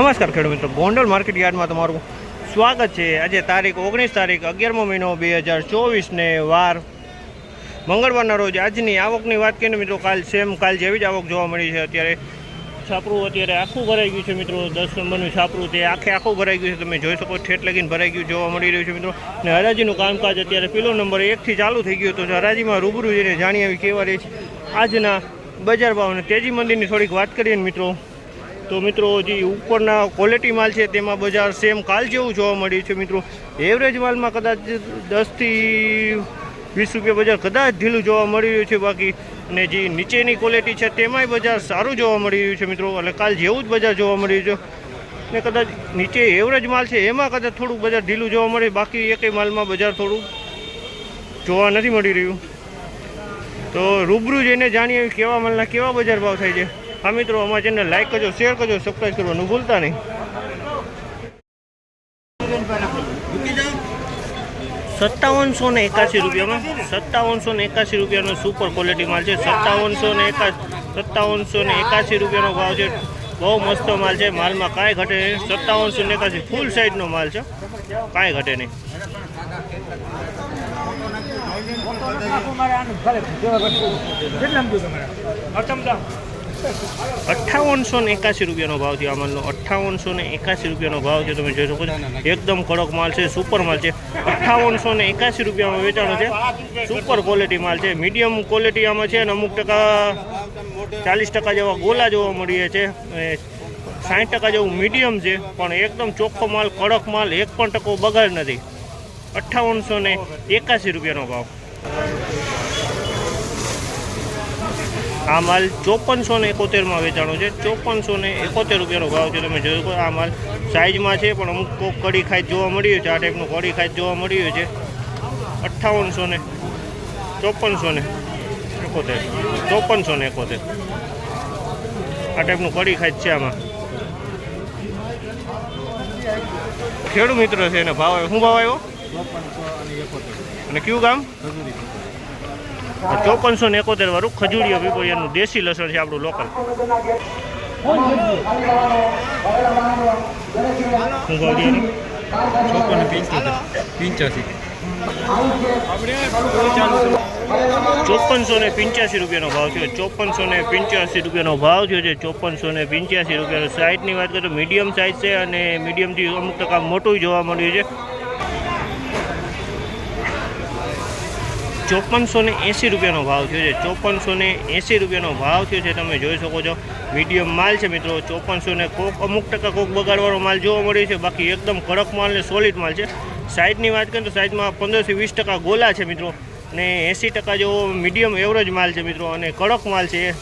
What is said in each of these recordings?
નમસ્કાર ખેડૂત મિત્રો. ગોંડલ માર્કેટ યાર્ડમાં તમારું સ્વાગત છે. આજે તારીખ ઓગણીસ તારીખ અગિયારમો મહિનો બે હજાર ચોવીસને વાર મંગળવારના રોજ આજની આવકની વાત કરીએ મિત્રો, કાલ સેમ કાલ જેવી જ આવક જોવા મળી છે. અત્યારે છાપરું અત્યારે આખું ભરાઈ ગયું છે મિત્રો. દસ નંબરનું છાપરું તે આખે આખું ભરાઈ ગયું છે. તમે જોઈ શકો ઠેઠ લગીને ભરાઈ ગયું જોવા મળી રહ્યું છે મિત્રો. અને હરાજીનું કામકાજ અત્યારે પેલો નંબર એકથી ચાલુ થઈ ગયો તો હરાજીમાં રૂબરૂ જઈને જાણી આવી કેવા રહે છે આજના બજાર ભાવ. અને તેજી મંદિરની થોડીક વાત કરીએ મિત્રો. તો મિત્રો જે ઉપરના ક્વોલિટી માલ છે, તેમાં બજાર સેમ કાલ જેવું જોવા મળ્યું છે મિત્રો. એવરેજ માલમાં કદાચ દસથી વીસ રૂપિયા બજાર કદાચ ઢીલું જોવા મળી રહ્યું છે બાકી. ને જે નીચેની ક્વોલિટી છે, તેમાંય બજાર સારું જોવા મળી રહ્યું છે મિત્રો. એટલે કાલ જેવું જ બજાર જોવા મળી રહ્યું છે. ને કદાચ નીચે એવરેજ માલ છે, એમાં કદાચ થોડુંક બજાર ઢીલું જોવા મળે. બાકી એકેય માલમાં બજાર થોડું જોવા નથી મળી રહ્યું. તો રૂબરૂ જઈને જાણીએ કેવા માલના કેવા બજાર ભાવ થાય છે. હા મિત્રો, અમારા ચેનલ લાઈક કરજો શેર કરજો સબસ્ક્રાઈબ કરવાનું ભૂલતા નહીં. સત્તાવનસો ને એકાસી રૂપિયામાં, સત્તાવનસો ને એકાસી રૂપિયાનો સુપર ક્વોલિટી માલ છે. સત્તાવનસો ને એકા સત્તાવનસો ને એકાસી રૂપિયાનો ભાવ છે. બહુ મસ્ત માલ છે. માલમાં કાંઈ ઘટે નહીં. સત્તાવનસો ને એકાસી ફૂલ સાઈઝનો માલ છે. કાંઈ ઘટે નહીં. અઠ્ઠાવનસો ને એકાસી રૂપિયાનો ભાવ થયો આ માલનો. અઠ્ઠાવનસો ને એકાસી રૂપિયાનો ભાવ છે તમે જોઈ શકો છો. એકદમ કડક માલ છે સુપર માલ છે. અઠ્ઠાવનસો ને એકાસી રૂપિયામાં વેચાણો છે. સુપર ક્વોલિટી માલ છે. મીડિયમ ક્વોલિટી આમાં છે અને અમુક ટકા ચાલીસ ટકા જેવા ગોલા જોવા મળીએ છે. સાઠ ટકા જેવું મીડિયમ છે. પણ એકદમ ચોખ્ખો માલ, કડક માલ, એક પણ ટકો બગાડ નથી. અઠ્ઠાવનસો ને એકાસી રૂપિયાનો ભાવ. આ માલ ચોપનસો ને એકોતેરમાં વેચાણો છે. ચોપનસો ને એકોતેર રૂપિયાનો ભાવ છે. તમે જોયું આ માલ સાઇઝમાં છે પણ અમુક કોક કડી ખાઈ જોવા મળ્યું છે. આ ટાઈપનું કડી ખાઈ જોવા મળ્યું છે. અઠ્ઠાવનસો ને ચોપનસો ને એકોતેર. ચોપનસો ને એકોતેર. આ ટાઈપનું કડી ખાઈ છે આમાં. ખેડૂત મિત્ર છે એને ભાવ આવ્યો. શું ભાવ આવ્યો? અને કયું ગામ? ચોપનસો ને એકોતેર વાળું ખજૂરીઓ પીપળિયાનું દેશી લસણ છે આપણું લોકલ. એનો? ચોપનસો ને પંચ્યાસી રૂપિયાનો ભાવ થયો. ચોપનસો ને પંચ્યાસી રૂપિયાનો ભાવ થયો છે. ચોપનસો ને પંચ્યાસી રૂપિયાનો સાઇઝની વાત કરીએ તો મીડિયમ સાઇઝ છે અને મીડિયમથી અમુક ટકા મોટું જોવા મળ્યું છે. ચોપનસો ને એંસી રૂપિયાનો ભાવ થયો છે. ચોપનસો ને એંસી રૂપિયાનો ભાવ થયો છે. તમે જોઈ શકો છો, મીડિયમ માલ છે મિત્રો. ચોપનસો ને કોક, અમુક ટકા કોક બગાડવાળો માલ જોવા મળ્યો છે. બાકી એકદમ કડક માલ ને સોલિડ માલ છે. સાઇઝની વાત કરીએ તો સાઇઝમાં પંદરથી વીસ ટકા ગોલા છે મિત્રો. ને એંસી ટકા જેવો મીડિયમ એવરેજ માલ છે મિત્રો. અને કડક માલ છે.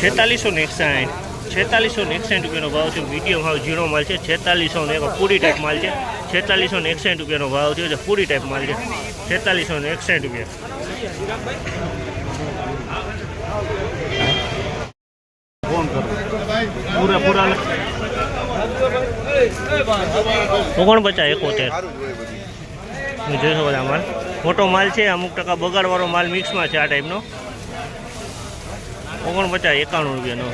છેતાલીસો ને એકસાઠ. છેતાલીસો ને એકસાઠ રૂપિયાનો ભાવ છે. મીડિયમ ભાવ ઝીરો માલ છે. છેતાલીસો ને એક પૂરી ટાઈપ માલ છે. છેતાલીસો ને એકસાઠ રૂપિયાનો ભાવ છે. જે પૂરી ટાઈપ માલ છે. છેતાલીસો ને એકસાઠ રૂપિયા. પૂરા પૂરા ઓગણપચાસ એકોતેર. જોઈ શકો છો માલ. મોટો માલ છે. અમુક ટકા બગાડવાળો માલ મિક્સમાં છે આ ટાઈપનો ઓગણપચાસ એકાણું રૂપિયાનો.